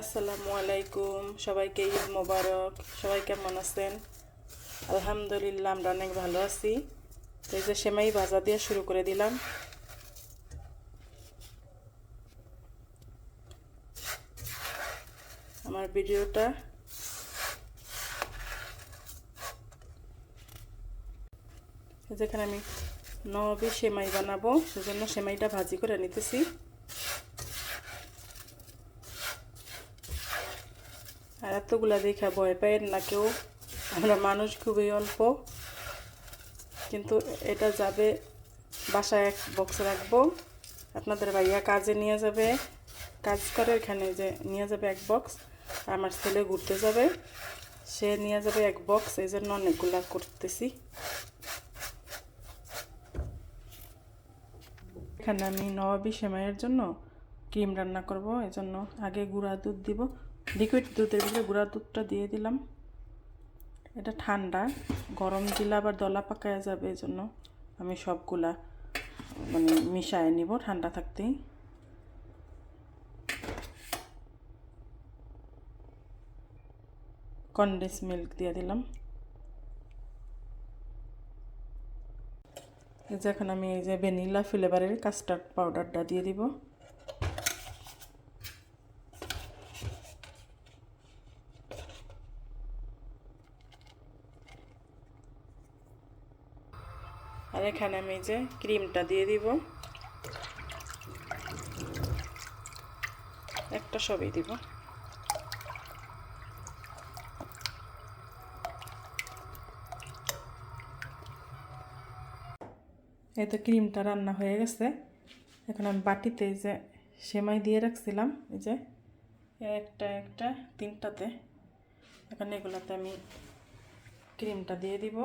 আসসালামু আলাইকুম। সবাইকে ঈদ মোবারক। সবাই কেমন আছেন? আলহামদুলিল্লাহ, আমরা অনেক ভালো আছি। তো এই যে সেমাই ভাজা দিয়ে শুরু করে দিলাম। আমার ভিডিওটা যেখানে আমি নবী সেমাই বানাবো, সেজন্য সেমাইটা ভাজি করে নিতেছি। এতগুলা দেখা ভয় পাই না কেউ। আমরা মানুষ খুবই অল্প। কিন্তু এটা যাবে, বাসায় এক বক্স রাখব। আপনাদের ভাইয়া কাজে নিয়ে যাবে। কাজ করে এখানে যে নিয়ে যাবে এক বক্স আমার ছেলে ঘুরতে যাবে। সে নিয়ে যাবে এক বক্স এই জন্য অনেকগুলা করতেছি। এখানে আমি নবাবি সেমাইয়ের জন্য ক্রিম রান্না করব, এই জন্য আগে গুঁড়া দুধ দিব। লিকুইড দুধের ভিতরে গুঁড়া দুধটা দিয়ে দিলাম। এটা ঠান্ডা, গরম দিলে আবার দলা পাকায় যাবে এই জন্য আমি সবগুলা মানে মিশায় নিব ঠান্ডা থাকতেই। কনডেন্স মিল্ক দিয়ে দিলাম। এই যে এখন আমি এই যে ভ্যানিলা ফ্লেভারের কাস্টার্ড পাউডারটা দিয়ে দিব। এখানে আমি যে ক্রিমটা দিয়ে দিব। একটা সবই দিব। এই তো ক্রিমটা রান্না হয়ে গেছে। এখন আমি বাটিতে যে সেমাই দিয়ে রাখছিলাম, এই যে একটা একটা, তিনটাতে। এখন এগুলাতে আমি ক্রিমটা দিয়ে দিব।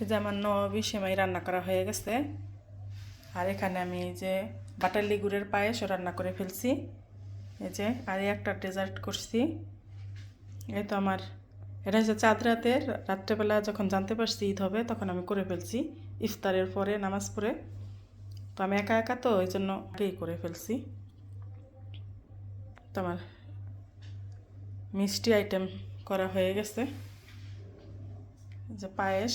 এই যে আমার নবী সেমাই রান্না করা হয়ে গেছে। আর এখানে আমি এই যে বাটালি গুড়ের পায়েসও রান্না করে ফেলছি। এই যে, আর একটা ডেজার্ট করছি। এই তো আমার, এটা হচ্ছে চাঁদ রাতের, রাত্রেবেলা যখন জানতে পারছি ঈদ হবে তখন আমি করে ফেলছি, ইফতারের পরে নামাজ পড়ে। তো আমি একা একা তো ওই জন্য আগেই করে ফেলছি। তো আমার মিষ্টি আইটেম করা হয়ে গেছে। যে পায়েস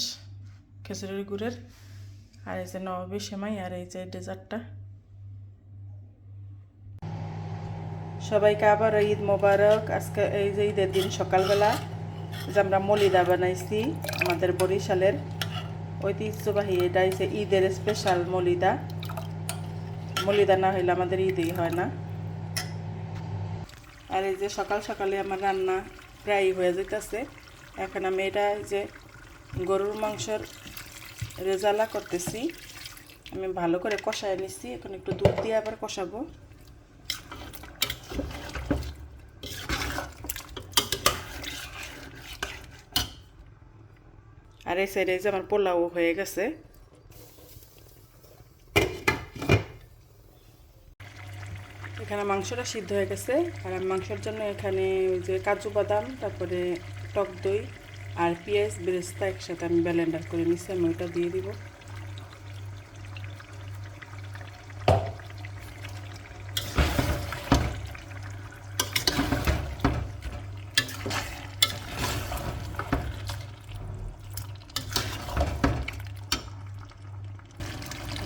খেজুরের গুড়ের। আর এই যে নবাবী সেমাই আর এই যে ডেজার্টটা। সবাইকে আবার ঈদ মোবারক। আজকে এই যে ঈদের দিন সকালবেলা যে আমরা মলিদা বানাইছি আমাদের বরিশালের ঐতিহ্যবাহী, এটা হচ্ছে ঈদের স্পেশাল মলিদা। মলিদা না হইলে আমাদের ঈদই হয় না। আর এই যে সকাল সকালে আমার রান্না প্রায় হয়ে যেতেছে এখন আমি এটা যে গরুর মাংসর রেজালা করতেছি। আমি ভালো করে কষায় নিচ্ছি এখন একটু দুধ দিয়ে আবার কষাবো। আর এই সাইডে যে আমার পোলাও হয়ে গেছে। এখানে মাংসটা সিদ্ধ হয়ে গেছে। আর মাংসের জন্য এখানে ওই যে কাজু বাদাম, তারপরে টক দই আর পেঁয়াজ বেরেস্তা একসাথে আমি ব্যালেন্ডার করে নিচ্ছি আমি ওইটা দিয়ে দিব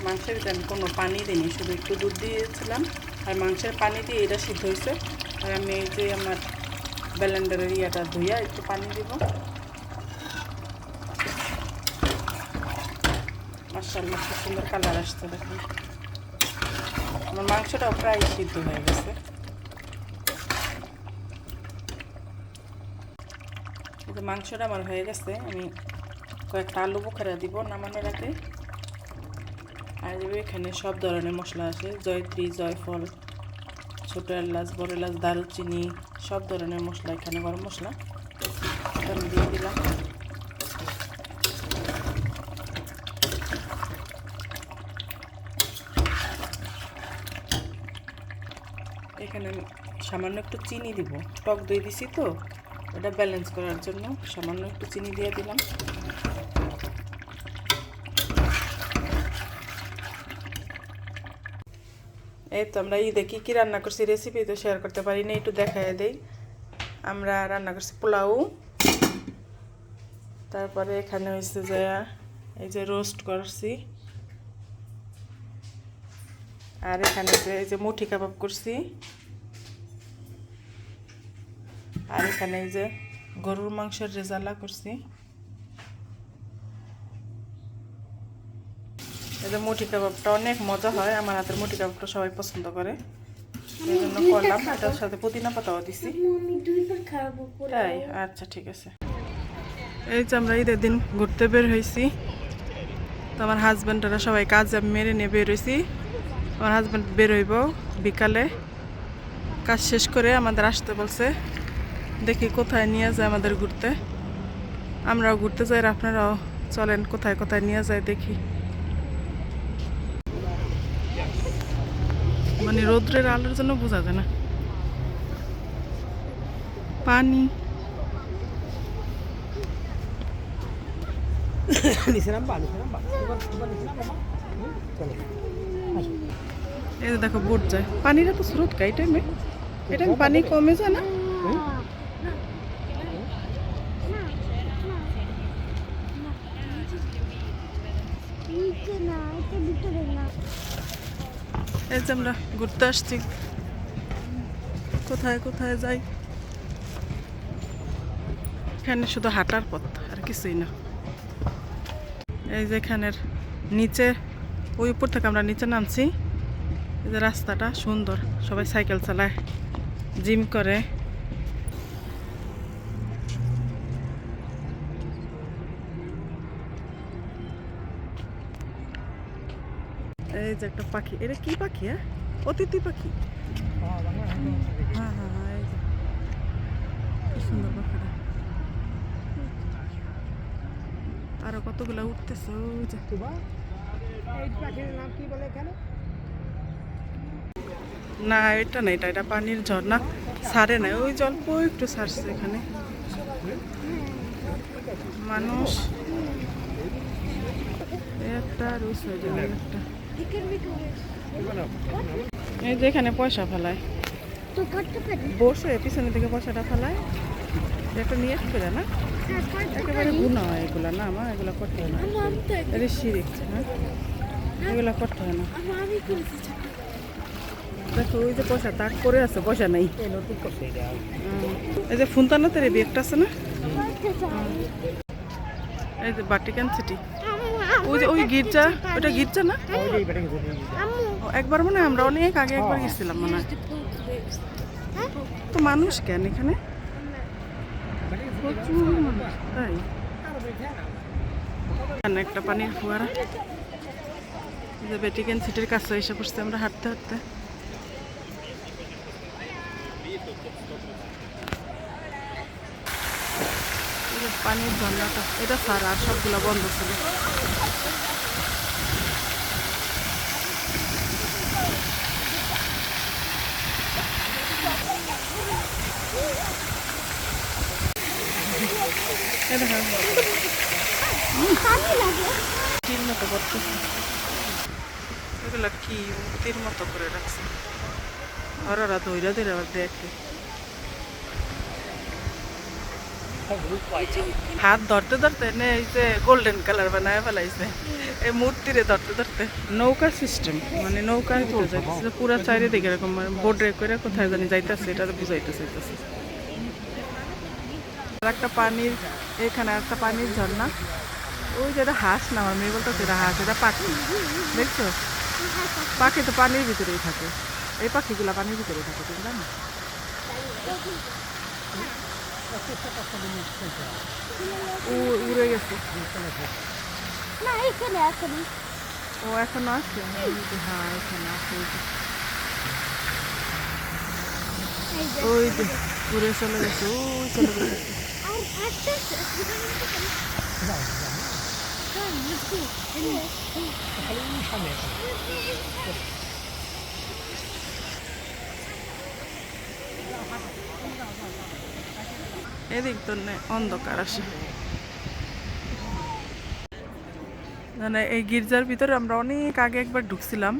মাংসের ভিতরে আমি কোনো পানি দিইনি, শুধু একটু দুধ দিয়েছিলাম। আর মাংসের পানি দিয়ে এটা সিদ্ধ হয়েছে। আর আমি এই যে আমার ব্যালেন্ডারের ইয়াটা ধুইয়া একটু পানি দিব। মার্শাল্লাহ খুব সুন্দর কালার আসছে দেখুন। আমার মাংসটাও প্রায় সিদ্ধ হয়ে গেছে। মাংসটা আমার হয়ে গেছে, আমি কয়েকটা আলু বোখারা দিব নামানোর আগে। আর এখানে সব ধরনের মশলা আছে, জয়ত্রী, জয়ফল, ছোটো এলাচ, বড় এলাচ, দারুচিনি, সব ধরনের মশলা, এখানে গরম মশলা। দিয়ে দিলাম। এখানে আমি সামান্য একটু চিনি দিব। টক দই দিছি তো এটা ব্যালেন্স করার জন্য সামান্য একটু চিনি দিয়ে দিলাম। এই তো আমরা ঈদে কী কী রান্না করছি রেসিপি তো শেয়ার করতে পারি না, একটু দেখাই দেই। আমরা রান্না করছি পোলাও। তারপরে এখানে হয়েছে যে, এই যে রোস্ট করছি। আর এখানে যে এই যে মুঠি কাবাব করছি। আর এখানে এই যে গরুর মাংসের রেজালা করছি। এই যে মুঠি কাবাবটা অনেক মজা হয়। আমার হাতের মুঠি কাবাবটা সবাই পছন্দ করে। এই জন্য করলাম। এটার সাথে পুদিনা পাতাও দিছি। তাই? আচ্ছা ঠিক আছে। এই যে আমরা ঈদের দিন ঘুরতে বের হয়েছি। তো আমার হাজব্যান্ডরা সবাই কাজ মেরে নিয়ে বের হয়েছি। আমার হাজব্যান্ড বের হইব বিকালে। কাজ শেষ করে আমাদের আসতে বলছে। দেখি কোথায় নিয়ে যায় আমাদের ঘুরতে। আমরাও ঘুরতে যাই আর আপনারাও চলেন কোথায় কোথায় নিয়ে যায় দেখি। মানে রৌদ্রের আলোর জন্য বোঝা যায় না। পানি। নিচে নামবা নিচে নামবা। চলো। এই যে দেখো, বোট যায়। পানিটা তো স্রোত কা এই টাইমে এই পানি কমে যায় না? এই যে আমরা ঘুরতে আসছি। কোথায় কোথায় যাই? এখানে শুধু হাঁটার পথ, আর কিছুই না। এই যে এখানের নিচে ওই উপর থেকে আমরা নিচে নামছি। এই যে রাস্তাটা সুন্দর, সবাই সাইকেল চালায়, জিম করে। এই যে একটা পাখি, এটা কি পাখি হ্যাঁ? অতিথি পাখি। হ্যাঁ। হ্যাঁ হ্যাঁ এই সুন্দর পাখিটা। আরও কতগুলা উঠতেছে না, এটা না, এটা এটা পানির ঝর্ণা সারে না, ওই যে অল্প একটু সারছে এখানে। মানুষ। একটা আর সাইডে একটা। এই যে এখানে পয়সা ফেলায়। বসে পিছনের দিকে পয়সাটা ফেলায়। একটা নিয়ে আসবে না? হ্যাঁ একেবারে গুণা হয় এগুলা, না আমার এগুলো করতে হয় না। শিরিক হ্যাঁ? এগুলো করতে হয় না। দেখো ওই যে পয়সা তাক করে আছে পয়সা নেই। এই এই যে ফুনতানাতে রে একটা আছে না? এই যে বাটিকান সিটি ওই যে ওই গির্জা ওটা গির্জা না? একবার মনে আমরা অনেক আগে একবার গেছিলাম মনে হয়। তো মানুষ কেন এখানে? প্রচুর মানুষ তাই। এখানে একটা পানির ফোয়ারা। বেটিকেন সিটির কাছে এসে পড়ছে আমরা হাঁটতে হাঁটতে। পানির ঝর্ণাটা এটা ছাড়া আর সবগুলো বন্ধ ছিল। দেখো মতো করতেছে এগুলো কি তীর মতো করে রাখছে। আর ওরা ধৈর্য ধরে আবার দেখে হাত ধরতে ধরতে নে এই যে গোল্ডেন কালার বানায় ফেলাইছে। এই মূর্তিরে ধরতে ধরতে। নৌকা সিস্টেম মানে নৌকার ভিতরে যাইতেছে পুরা চারিদিকে এরকম বোর্ডে করে কোথায় জানি যাইতেছে এটা বুঝাইতে চাইতেছে। আর একটা পানির এখানে একটা পানির ঝর্ণা। ওই যেটা হাঁস না আমার মেয়ে বলতেছে এটা হাঁস এটা পাখি। দেখছ? পাখি তো পানির ভিতরেই থাকে। এই পাখিগুলা পানির ভিতরেই থাকে তুমি জানো? উ- উড়ে গেছে। না এখানে আছে ও এখনও আছে? হ্যাঁ এখানে আছে। ওই যে। ওই যে উড়ে চলে গেছে ওই চলে গেছে আর একটা আছে হ্যাঁ বুঝছি এদিক তো অন্ধকার আসে মানে এই গির্জার ভিতরে আমরা অনেক আগে একবার ঢুকছিলাম,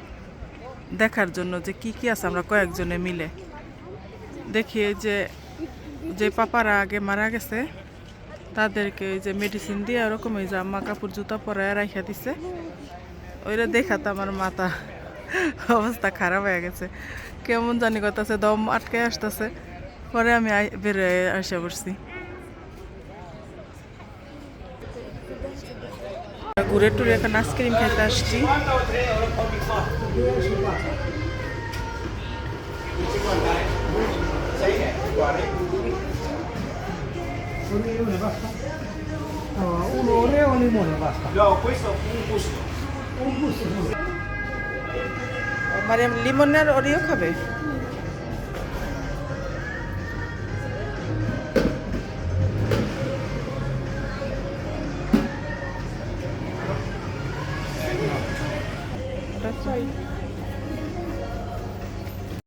দেখার জন্য যে কি কি আছে, আমরা কয়েকজনে মিলে। দেখি যে যে পাপারা আগে মারা গেছে তাদেরকে ওই যে মেডিসিন দিয়ে ওরকম ওই জামা কাপড় জুতা পরায় রাখা দিছে। ওইটা দেখাতে আমার মাথা অবস্থা খারাপ হয়ে গেছে। কেমন জানি করতেছে দম আটকে আসতেছে। পরে আমি বেরোয় আসা পড়ছি। ঘুরে টুরে এখন আইসক্রিম খাইতে আসছি। Oh, un oreo o limone basta. No, questo un gusto. Un gusto. Mariam লিমনের Oreo খাবে